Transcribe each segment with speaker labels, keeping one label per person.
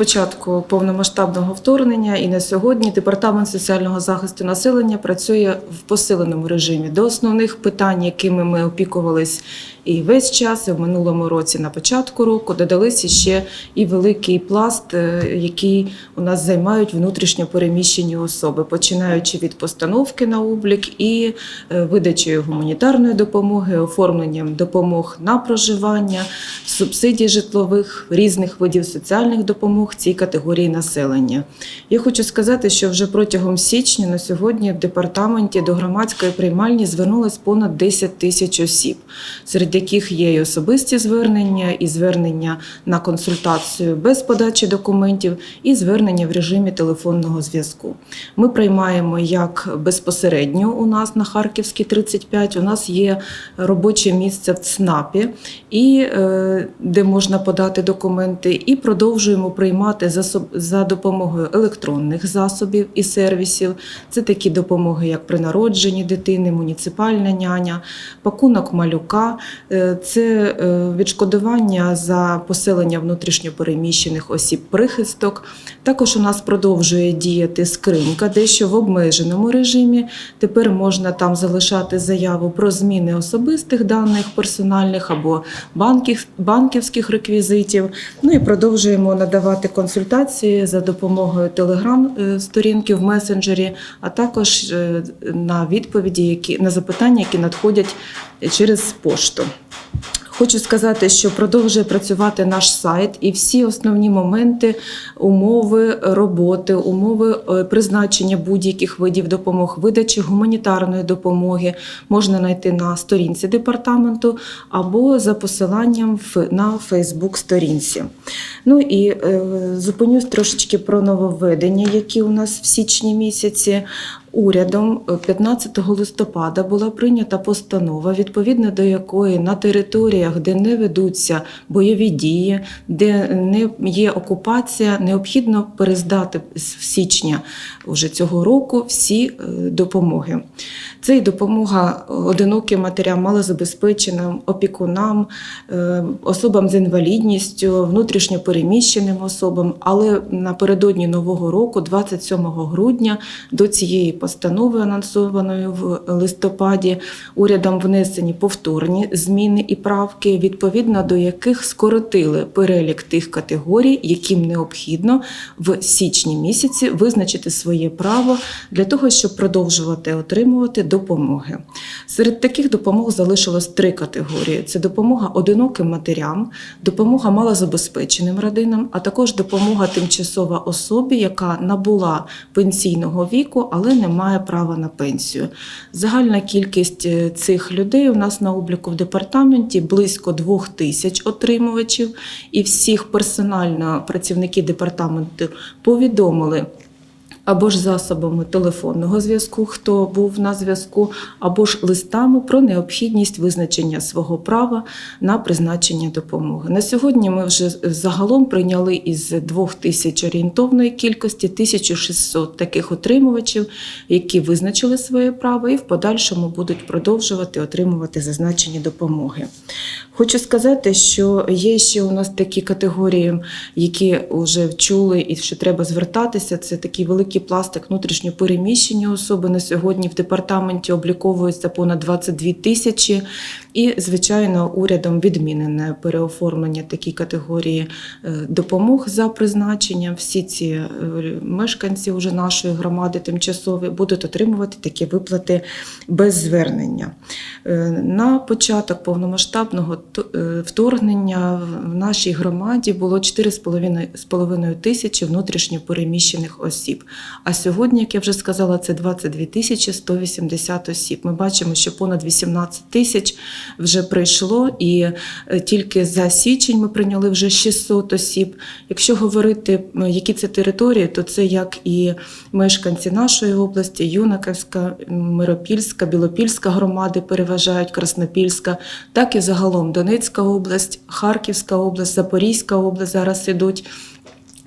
Speaker 1: початку повномасштабного вторгнення і на сьогодні департамент соціального захисту населення працює в посиленому режимі. До основних питань, якими ми опікувались і весь час, і в минулому році на початку року, додалися ще і великий пласт, е, який у нас займають внутрішньо переміщені особи, починаючи від постановки на облік і е, видачею гуманітарної допомоги, оформленням допомог на проживання, субсидій житлових, різних видів соціальних допомог цій категорії населення. Я хочу сказати, що вже протягом січня на сьогодні в департаменті до громадської приймальні звернулось понад 10 тисяч осіб, серед яких є і особисті звернення, і звернення на консультацію без подачі документів, і звернення в режимі телефонного зв'язку. Ми приймаємо як безпосередньо у нас на Харківській 35, у нас є робоче місце в ЦНАПі, і е, де можна подати документи, і продовжуємо приймати за, за допомогою електронних засобів і сервісів. Це такі допомоги, як при народженні дитини, муніципальна няня, пакунок малюка, е, це е, відшкодування за поселення внутрішньопереміщених осіб прихисток. Також у нас продовжує діяти скринька, дещо в обмеженому режимі. Тепер можна там залишати заяву про зміни особистих даних персональних або банків, банківських реквізитів. Ну і продовжуємо надавати консультації за допомогою телеграм-сторінки в месенджері, а також е, на відповіді, які на запитання, які надходять через пошту. Хочу сказати, що продовжує працювати наш сайт, і всі основні моменти, умови роботи, умови е, призначення будь-яких видів допомог, видачі гуманітарної допомоги можна знайти на сторінці департаменту або за посиланням на Фейсбук-сторінці. Ну і е, зупинюсь трошечки про нововведення, які у нас в січні місяці. Урядом е, 15 листопада була прийнята постанова, відповідно до якої на територіях, де не ведуться бойові дії, де не є окупація, необхідно перездати з січня уже цього року всі е, допомоги. Це і допомога одиноким матерям, малозабезпеченим, опікунам, е, особам з інвалідністю, внутрішньопереміщеним особам. Але напередодні нового року, 27 грудня, до цієї постанови, анонсованої в листопаді, урядом внесені повторні зміни і правки, відповідно до яких скоротили перелік тих категорій, яким необхідно в січні місяці визначити своє право для того, щоб продовжувати отримувати допомоги. Серед таких допомог залишилось три категорії: це допомога одиноким матерям, допомога малозабезпеченим родинам, а також допомога тимчасова особі, яка набула пенсійного віку, але не має права на пенсію. Загальна кількість е, цих людей у нас на обліку в департаменті близько двох тисяч отримувачів, і всіх персонально працівники департаменту повідомили. Або ж засобами телефонного зв'язку, хто був на зв'язку, або ж листами про необхідність визначення свого права на призначення допомоги. На сьогодні ми вже загалом прийняли із 2 тисяч орієнтовної кількості 1600 таких отримувачів, які визначили своє право і в подальшому будуть продовжувати отримувати зазначені допомоги. Хочу сказати, що є ще у нас такі категорії, які вже вчули і що треба звертатися. Це такий великий пластик внутрішньо переміщені особи. На сьогодні в департаменті обліковується понад 22 тисячі. І, звичайно, урядом відмінене переоформлення такій категорії е, допомог за призначенням. Всі ці е, мешканці вже нашої громади тимчасові будуть отримувати такі виплати без звернення. Е, На початок повномасштабного вторгнення в нашій громаді було 4,5 тисячі внутрішньо переміщених осіб. А сьогодні, як я вже сказала, це 22 тисячі 180 осіб. Ми бачимо, що понад 18 тисяч вже прийшло, і е, тільки за січень ми прийняли вже 600 осіб. Якщо говорити, які це території, то це як і мешканці нашої області, Юнаківська, Миропільська, Білопільська громади переважають Краснопільська, так і загалом Донецька область, Харківська область, Запорізька область зараз ідуть.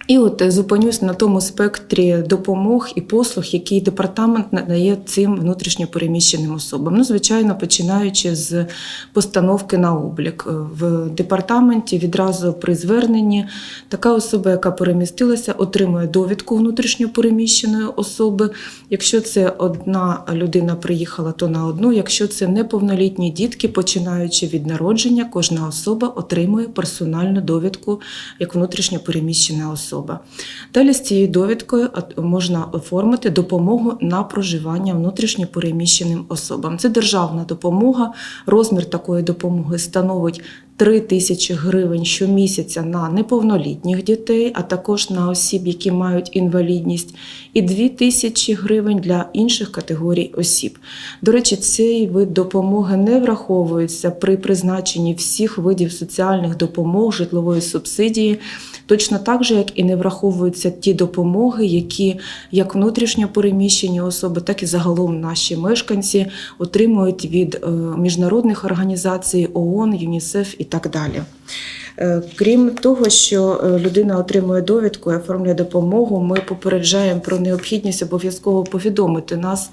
Speaker 1: І от е, зупинюсь на тому спектрі допомог і послуг, які департамент надає цим внутрішньопереміщеним особам. Ну, звичайно, починаючи з постановки на облік. Е, В департаменті відразу при зверненні така особа, яка перемістилася, отримує довідку внутрішньопереміщеної особи. Якщо це одна людина приїхала, то на одну. Якщо це неповнолітні дітки, починаючи від народження, кожна особа отримує персональну довідку як внутрішньопереміщена особа. Далі з цією довідкою можна оформити допомогу на проживання внутрішньо переміщеним особам. Це державна допомога. Розмір такої допомоги становить 3 тисячі гривень щомісяця на неповнолітніх дітей, а також на осіб, які мають інвалідність, і 2 тисячі гривень для інших категорій осіб. До речі, цей вид допомоги не враховується при призначенні всіх видів соціальних допомог, житлової субсидії, точно так же, як і не враховуються ті допомоги, які як внутрішньо переміщені особи, так і загалом наші мешканці отримують від е, міжнародних організацій ООН, ЮНІСЕФ і так далі. Е, Крім того, що е, людина отримує довідку і оформлює допомогу, ми попереджаємо про необхідність обов'язково повідомити нас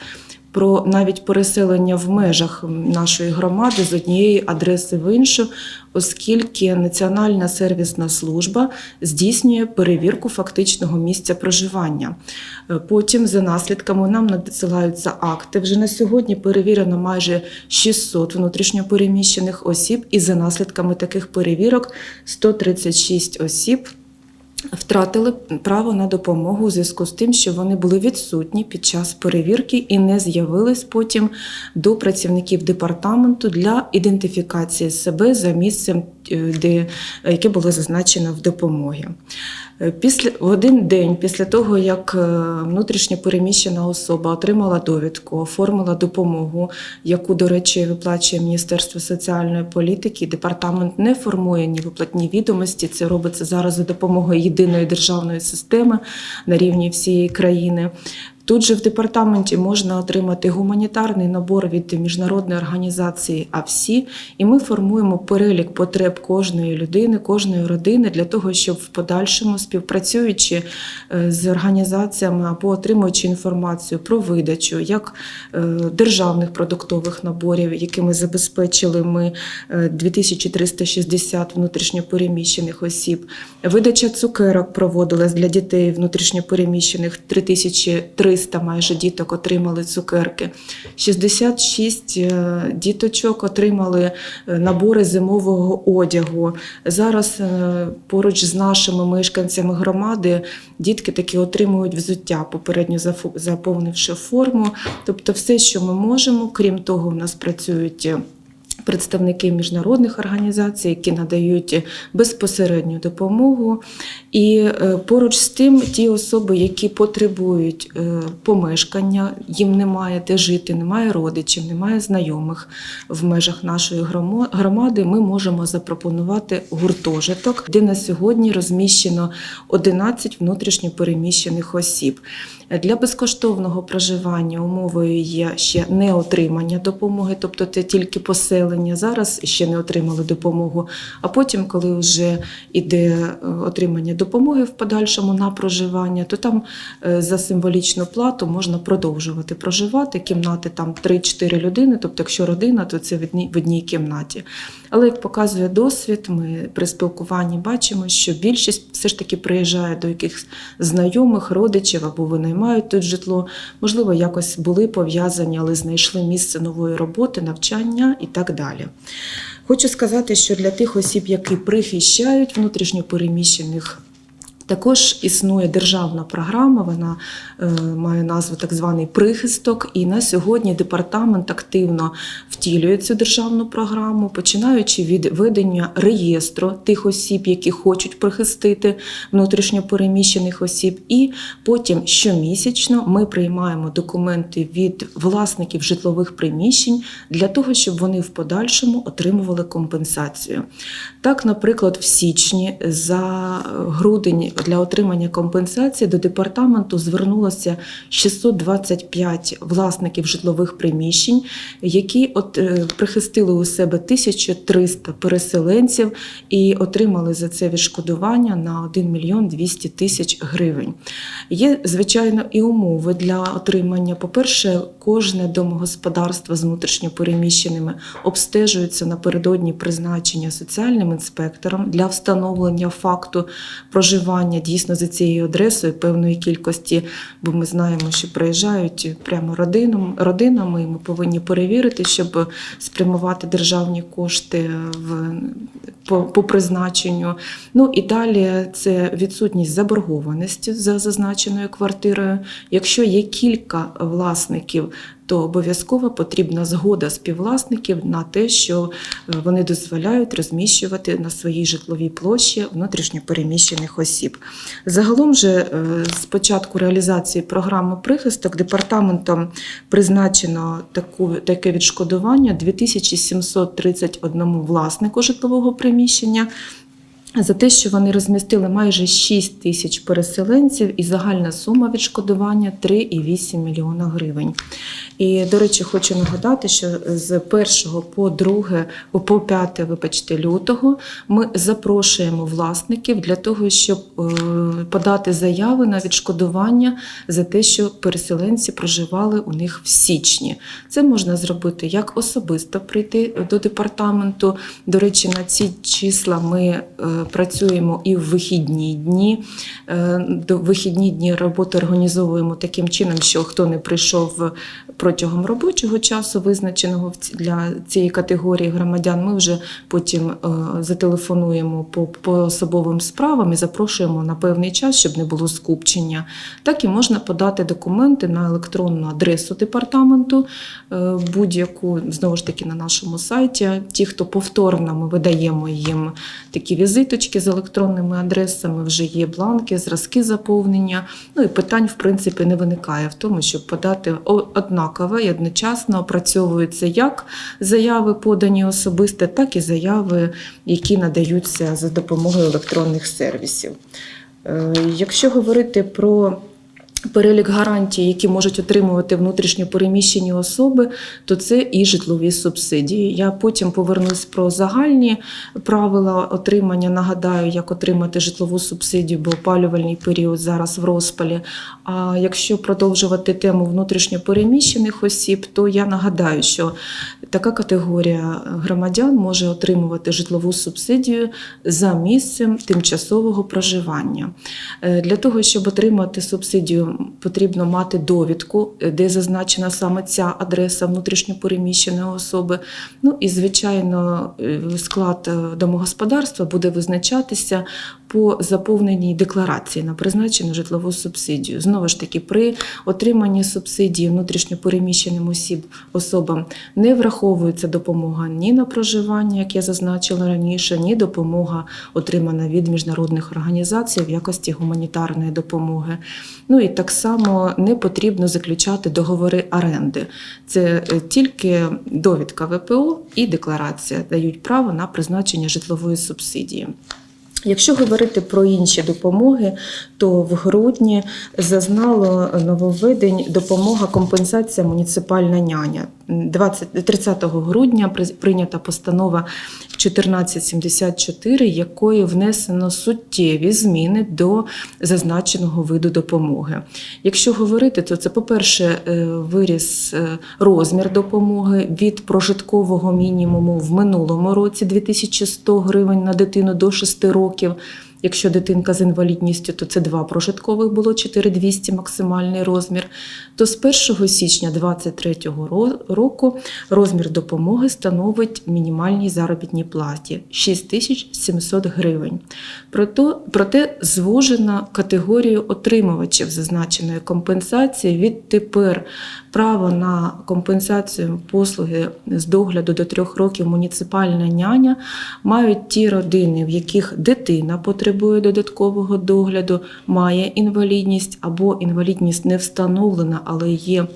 Speaker 1: про навіть переселення в межах нашої громади з однієї адреси в іншу, оскільки Національна сервісна служба здійснює перевірку фактичного місця проживання. Е, Потім, за наслідками, нам надсилаються акти. Вже на сьогодні перевірено майже 600 внутрішньопереміщених осіб, і за наслідками таких перевірок 136 осіб втратили право на допомогу у зв'язку з тим, що вони були відсутні під час перевірки і не з'явились потім до працівників департаменту для ідентифікації себе за місцем, де, яке було зазначено в допомогі. Е, Після один день після того, як е, внутрішньо переміщена особа отримала довідку, оформила допомогу, яку, до речі, виплачує Міністерство соціальної політики, департамент не формує ні виплатні відомості. Це робиться зараз за допомогою єдиної державної системи на рівні всієї країни. Тут же в департаменті можна отримати гуманітарний набор від міжнародної організації АВСІ, і ми формуємо перелік потреб кожної людини, кожної родини для того, щоб в подальшому співпрацюючи е, з організаціями або отримуючи інформацію про видачу як е, державних продуктових наборів, якими забезпечили ми е, 2360 внутрішньопереміщених осіб. Видача цукерок проводилась для дітей внутрішньопереміщених 3300 майже діток отримали цукерки. 66 е, діточок отримали е, набори зимового одягу. Зараз е, поруч з нашими мешканцями громади дітки таки отримують взуття, попередньо заповнивши форму. Тобто, все, що ми можемо, крім того, в нас працюють. Е, Представники міжнародних організацій, які надають безпосередню допомогу, і е, поруч з тим ті особи, які потребують е, помешкання, їм немає де жити, немає родичів, немає знайомих в межах нашої громади. Ми можемо запропонувати гуртожиток, де на сьогодні розміщено 11 внутрішньопереміщених осіб. Для безкоштовного проживання умовою є ще не отримання допомоги, тобто це тільки поселення. Зараз ще не отримали допомогу. А потім, коли вже йде е, отримання допомоги в подальшому на проживання, то там е, за символічну плату можна продовжувати проживати. Кімнати там 3-4 людини, тобто, якщо родина, то це в одній, кімнаті. Але як показує досвід, ми при спілкуванні бачимо, що більшість все ж таки приїжджає до якихось знайомих, родичів або винаймають тут житло. Можливо, якось були пов'язані, але знайшли місце нової роботи, навчання і так далі. Хочу сказати, що для тих осіб, які прихищають внутрішньопереміщених також існує державна програма, вона е, має назву так званий прихисток. І на сьогодні департамент активно втілює цю державну програму, починаючи від ведення реєстру тих осіб, які хочуть прихистити внутрішньопереміщених осіб. І потім щомісячно ми приймаємо документи від власників житлових приміщень для того, щоб вони в подальшому отримували компенсацію. Так, наприклад, в січні за грудень для отримання компенсації до департаменту звернулося 625 власників житлових приміщень, які от, е, прихистили у себе 1300 переселенців і отримали за це відшкодування на 1 мільйон 200 тисяч гривень. Є, звичайно, і умови для отримання. По-перше, кожне домогосподарство з внутрішньопереміщеними обстежується напередодні призначення соціальним інспектором для встановлення факту проживання дійсно за цією адресою певної кількості, бо ми знаємо, що приїжджають прямо родинам, родинами, і ми повинні перевірити, щоб спрямувати державні кошти в, по, по призначенню. Ну і далі це відсутність заборгованості за зазначеною квартирою. Якщо є кілька власників, то обов'язково потрібна згода співвласників на те, що е, вони дозволяють розміщувати на своїй житловій площі внутрішньопереміщених осіб. Загалом же е, з початку реалізації програми прихисток департаментом призначено таку, таке відшкодування 2731 власнику житлового приміщення. За те, що вони розмістили майже 6 тисяч переселенців, і загальна сума відшкодування 3,8 мільйона гривень. І, до речі, хочу нагадати, що з 1 по 2, по 5, вибачте, лютого ми запрошуємо власників для того, щоб е, подати заяви на відшкодування за те, що переселенці проживали у них в січні. Це можна зробити як особисто прийти до департаменту. До речі, на ці числа ми е, працюємо і в вихідні дні. Е, До вихідні дні роботи організовуємо таким чином, що хто не прийшов протягом робочого часу, визначеного для цієї категорії громадян, ми вже потім е, зателефонуємо по, по особовим справам і запрошуємо на певний час, щоб не було скупчення. Так і можна подати документи на електронну адресу департаменту, е, будь-яку знову ж таки на нашому сайті. Ті, хто повторно ми видаємо їм такі візиточки з електронними адресами, вже є бланки, зразки заповнення. Ну і питань, в принципі, не виникає в тому, щоб подати о- однаково і одночасно опрацьовуються як заяви, подані особисто, так і заяви, які надаються за допомогою електронних сервісів. Е, Якщо говорити про перелік гарантій, які можуть отримувати внутрішньо переміщені особи, то це і житлові субсидії. Я потім повернусь про загальні правила отримання. Нагадаю, як отримати житлову субсидію, бо опалювальний період зараз в розпалі. А якщо продовжувати тему внутрішньо переміщених осіб, то я нагадаю, що така категорія громадян може отримувати житлову субсидію за місцем тимчасового проживання. Е, Для того, щоб отримати субсидію, потрібно мати довідку, е, де зазначена саме ця адреса внутрішньопереміщеної особи. Ну і, звичайно, е, склад е, домогосподарства буде визначатися по заповненій декларації на призначену житлову субсидію. Знову ж таки, при отриманні субсидії внутрішньопереміщеним осіб особам не враховується допомога ні на проживання, як я зазначила раніше, ні допомога отримана від міжнародних організацій в якості гуманітарної допомоги. Ну і так само не потрібно заключати договори оренди. Це е, тільки довідка ВПО і декларація дають право на призначення житлової субсидії. Якщо говорити про інші допомоги, то в грудні зазнало нововведень допомога компенсація муніципальна няня. 20, 30 грудня при- прийнята постанова 1474, якою внесено суттєві зміни до зазначеного виду допомоги. Якщо говорити, то це, по-перше, е, виріс е, розмір допомоги від прожиткового мінімуму в минулому році 2100 гривень на дитину до 6 років. Якщо дитинка з інвалідністю, то це два прожиткових було 4200 максимальний розмір. То з 1 січня 2023 року розмір допомоги становить мінімальній заробітній платі 6700 гривень. Проте звужена категорію отримувачів зазначеної компенсації відтепер право на компенсацію послуги з догляду до трьох років муніципальна няня. Мають ті родини, в яких дитина потребує додаткового догляду, має інвалідність або інвалідність не встановлена, але є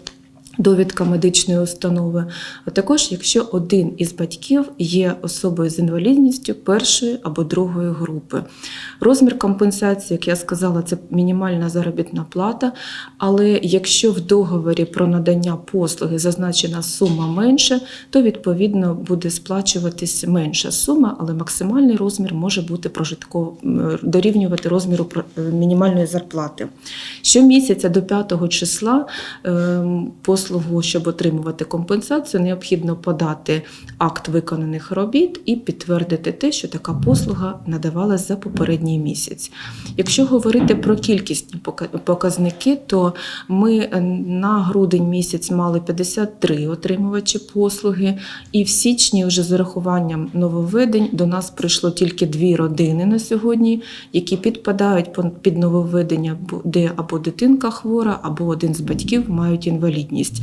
Speaker 1: довідка медичної установи, а також якщо один із батьків є особою з інвалідністю першої або другої групи. Розмір компенсації, як я сказала, це мінімальна заробітна плата. Але якщо в договорі про надання послуги зазначена сума менше, то відповідно буде сплачуватись менша сума, але максимальний розмір може бути прожитково дорівнювати розміру е, мінімальної зарплати. Щомісяця до 5 числа ем, послугу, щоб отримувати компенсацію, необхідно подати акт виконаних робіт і підтвердити те, що така послуга надавалась за попередній місяць. Якщо говорити про кількісні показники, то ми е, на грудень місяць мали 53 отримувачі послуги, і в січні, вже з урахуванням нововведень, до нас прийшло тільки дві родини на сьогодні, які підпадають під нововведення, де або дитинка хвора, або один з батьків мають інвалідність.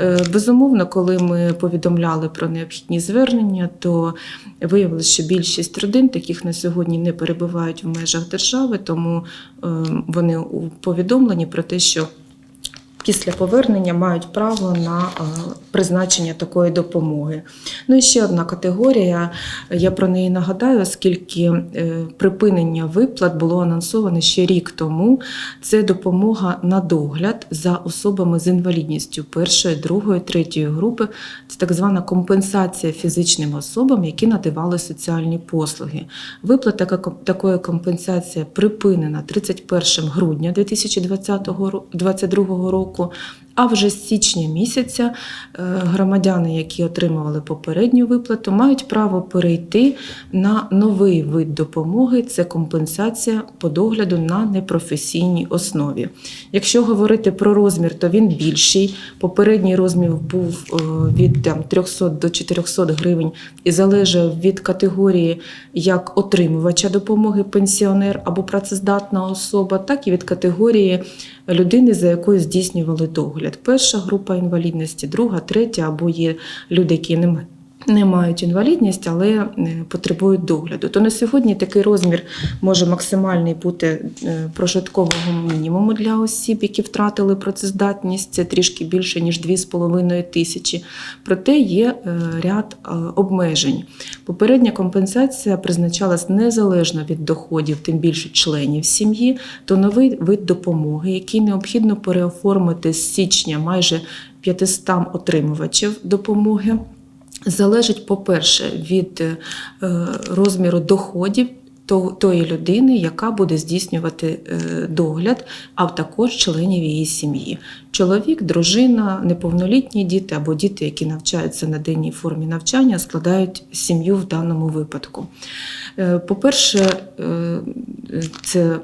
Speaker 1: Е, Безумовно, коли ми повідомляли про необхідні звернення, то виявилося, що більшість родин таких на сьогодні не перебувають в межах держави, тому е, вони повідомлені про те, що після повернення мають право на е, призначення такої допомоги. Ну і ще одна категорія. Я про неї нагадаю, оскільки е, припинення виплат було анонсоване ще рік тому. Це допомога на догляд за особами з інвалідністю першої, другої, третьої групи. Це так звана компенсація фізичним особам, які надавали соціальні послуги. Виплата такої компенсації припинена 31 грудня 2022 року року. А вже з січня місяця е, громадяни, які отримували попередню виплату, мають право перейти на новий вид допомоги це компенсація по догляду на непрофесійній основі. Якщо говорити про розмір, то він більший. Попередній розмір був е, від там, 300 до 400 гривень і залежав від категорії як отримувача допомоги пенсіонер або працездатна особа, так і від категорії людини, за якою здійснювали догляд. Перша група інвалідності, друга, третя, або є люди, які не не мають інвалідність, але е, потребують догляду. То на сьогодні такий розмір може максимальний бути е, прожиткового мінімуму для осіб, які втратили працездатність. Це трішки більше ніж 2,5 тисячі. Проте є е, ряд обмежень. Попередня компенсація призначалась незалежно від доходів, тим більше членів сім'ї, то новий вид допомоги, який необхідно переоформити з січня майже 500 отримувачів допомоги. Залежить, по-перше, від е, розміру доходів тої людини, яка буде здійснювати е, догляд, а також членів її сім'ї. Чоловік, дружина, неповнолітні діти або діти, які навчаються на денній формі навчання, складають сім'ю в даному випадку. Е, По-перше, це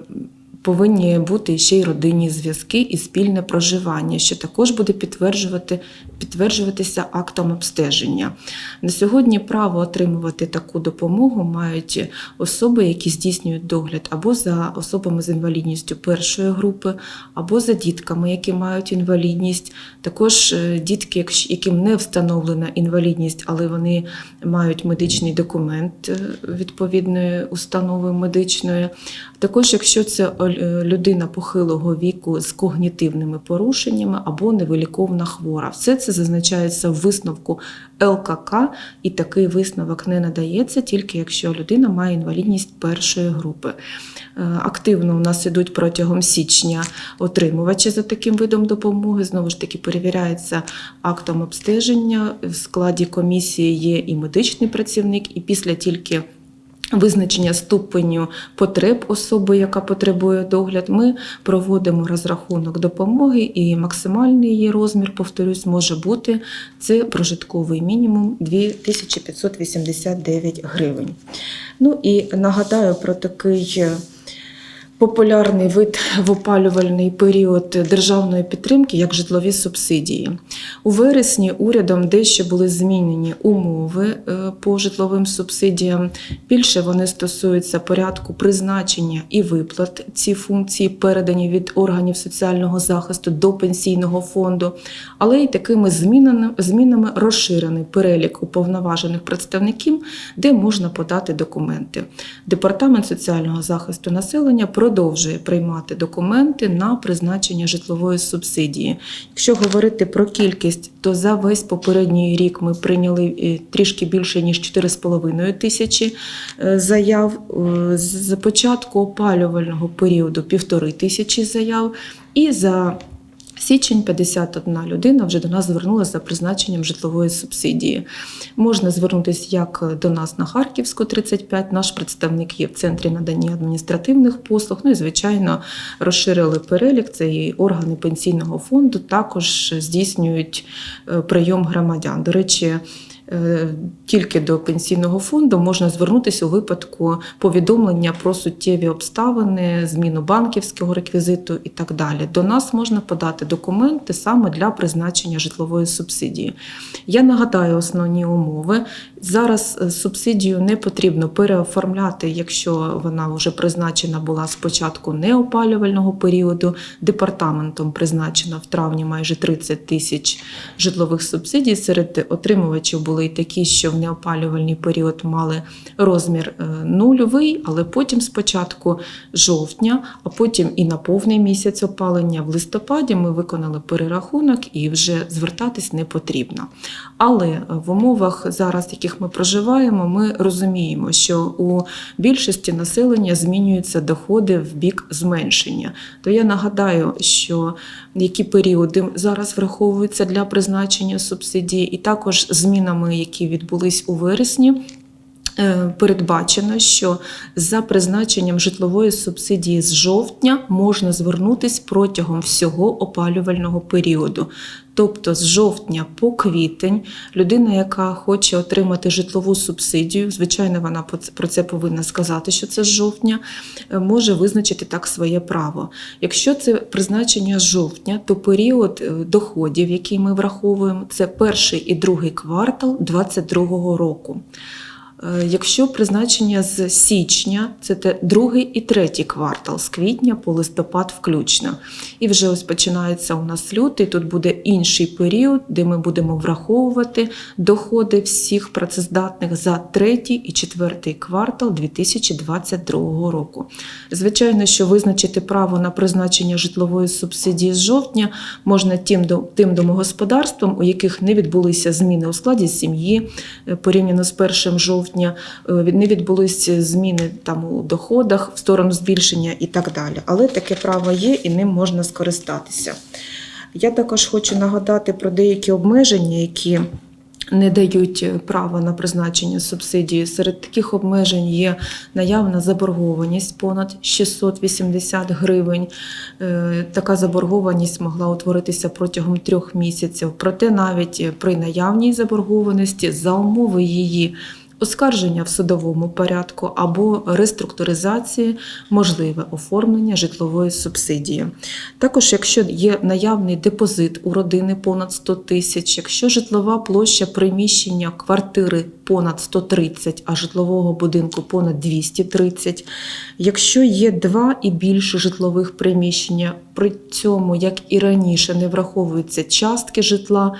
Speaker 1: повинні бути ще й родинні зв'язки і спільне проживання, що також буде підтверджувати, підтверджуватися актом обстеження. На сьогодні право отримувати таку допомогу мають особи, які здійснюють догляд або за особами з інвалідністю першої групи, або за дітками, які мають інвалідність. Також е, дітки, яким не встановлена інвалідність, але вони мають медичний документ е, відповідної установи медичної. Також, якщо це е, людина похилого віку з когнітивними порушеннями або невиліковна хвора, все це зазначається в висновку ЛКК, і такий висновок не надається тільки якщо людина має інвалідність першої групи. Е, Активно у нас ідуть протягом січня отримувачі за таким видом допомоги. Знову ж таки, перевіряється актом обстеження. В складі комісії є і медичний працівник, і після тільки визначення ступеню потреб особи, яка потребує догляд, ми проводимо розрахунок допомоги, і максимальний її розмір, повторюсь, може бути це прожитковий мінімум 2589 гривень. Ну і нагадаю про такий. Популярний вид в опалювальний період державної підтримки як житлові субсидії. У вересні урядом дещо були змінені умови е, по житловим субсидіям. Більше вони стосуються порядку призначення і виплат. Ці функції передані від органів соціального захисту до пенсійного фонду, але й такими змінами, змінами розширений перелік уповноважених представників, де можна подати документи. Департамент соціального захисту населення продовжує приймати документи на призначення житлової субсидії. Якщо говорити про кількість, то за весь попередній рік ми прийняли е, трішки більше ніж 4,5 тисячі е, заяв. Е, З початку опалювального періоду півтори тисячі заяв, і за Січень 51 людина вже до нас звернулася за призначенням житлової субсидії. Можна звернутися як до нас на Харківську 35, наш представник є в центрі надання адміністративних послуг. Ну і звичайно розширили перелік. Це і органи пенсійного фонду також здійснюють е, прийом громадян. До речі. Е, Тільки до пенсійного фонду можна звернутися у випадку повідомлення про суттєві обставини, зміну банківського реквізиту і так далі. До нас можна подати документи саме для призначення житлової субсидії. Я нагадаю основні умови. Зараз е, субсидію не потрібно переоформляти, якщо вона вже призначена була з початку неопалювального періоду. Департаментом призначена в травні майже 30 тисяч житлових субсидій. Серед отримувачів були й такі, що в неопалювальний період мали розмір е, нульовий, але потім спочатку жовтня, а потім і на повний місяць опалення в листопаді ми виконали перерахунок і вже звертатись не потрібно. Але е, в умовах зараз, в яких ми проживаємо, ми розуміємо, що у більшості населення змінюються доходи в бік зменшення. То я нагадаю, що які періоди зараз враховуються для призначення субсидії, і також змінами, які відбулись у вересні. Е, Передбачено, що за призначенням житлової субсидії з жовтня можна звернутись протягом всього опалювального періоду. Тобто з жовтня по квітень людина, яка хоче отримати житлову субсидію, звичайно, вона про це повинна сказати, що це з жовтня, е, може визначити так своє право. Якщо це призначення з жовтня, то період е, доходів, який ми враховуємо, це перший і другий квартал 2022 року. Е, Якщо призначення з січня, це те другий і третій квартал, з квітня по листопад включно. І вже ось починається у нас лютий. Тут буде інший період, де ми будемо враховувати доходи всіх працездатних за третій і четвертий квартал 2022 року. Звичайно, що визначити право на призначення житлової субсидії з жовтня можна тим, тим домогосподарствам, у яких не відбулися зміни у складі сім'ї е, порівняно з 1 жовтня, е, від- не відбулися зміни там у доходах в сторону збільшення і так далі. Але таке право є і ним можна скористатися. Я також хочу нагадати про деякі обмеження, які не дають е, права на призначення субсидії. Серед таких обмежень є наявна заборгованість понад 680 гривень. Е, Така заборгованість могла утворитися протягом трьох місяців. Проте навіть е, при наявній заборгованості за умови її. Оскарження в судовому порядку або реструктуризації можливе оформлення житлової субсидії. Також, якщо є наявний депозит у родини понад 100 тисяч, якщо житлова площа приміщення квартири понад 130, а житлового будинку понад 230, якщо є два і більше житлових приміщення, при цьому, як і раніше, не враховуються частки житла,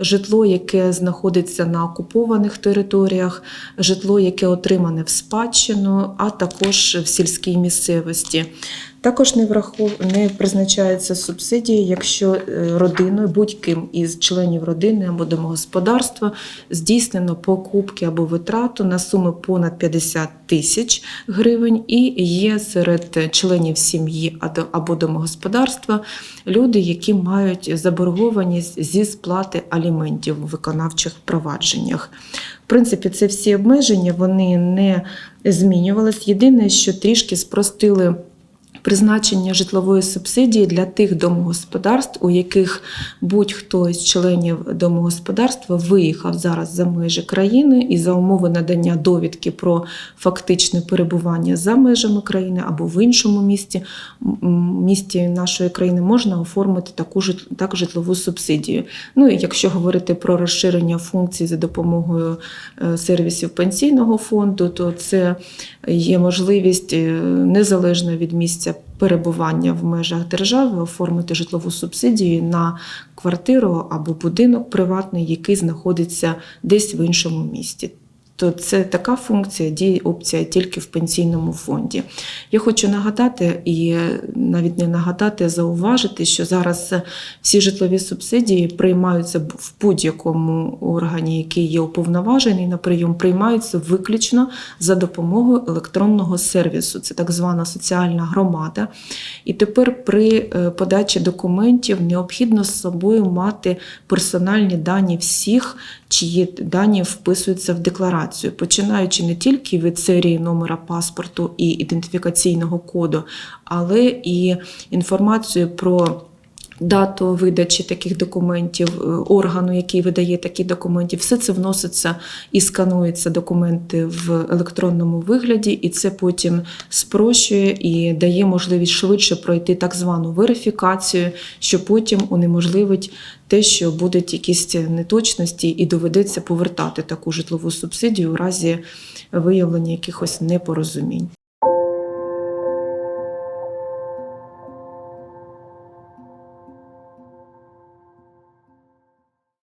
Speaker 1: житло, яке знаходиться на окупованих територіях, житло, яке отримане в спадщину, а також в сільській місцевості. Також не врахов... не призначається субсидії, якщо е, родиною будь-ким із членів родини або домогосподарства здійснено покупки або витрату на суми понад 50 тисяч гривень, і є серед членів сім'ї або домогосподарства люди, які мають заборгованість зі сплати аліментів у виконавчих провадженнях. В принципі, це всі обмеження вони не змінювались. Єдине, що трішки спростили призначення житлової субсидії для тих домогосподарств, у яких будь-хто з членів домогосподарства виїхав зараз за межі країни і за умови надання довідки про фактичне перебування за межами країни або в іншому місті, місті нашої країни можна оформити таку так житлову субсидію. Ну і якщо говорити про розширення функцій за допомогою е, сервісів пенсійного фонду, то це є можливість е, незалежно від місця перебування в межах держави оформити житлову субсидію на квартиру або будинок приватний, який знаходиться десь в іншому місті. То це така функція діє опція тільки в пенсійному фонді. Я хочу нагадати і навіть не нагадати, а зауважити, що зараз всі житлові субсидії приймаються в будь-якому органі, який є уповноважений на прийом, приймаються виключно за допомогою електронного сервісу. Це так звана соціальна громада. І тепер при е, подачі документів необхідно з собою мати персональні дані всіх, чиї дані вписуються в декларацію, починаючи не тільки від серії номера паспорту і ідентифікаційного коду, але і інформацію про. Дату видачі таких документів, е, органу, який видає такі документи, все це вноситься і сканується документи в електронному вигляді, і це потім спрощує і дає можливість швидше пройти так звану верифікацію, що потім унеможливить те, що будуть якісь неточності, і доведеться повертати таку житлову субсидію у разі виявлення якихось непорозумінь.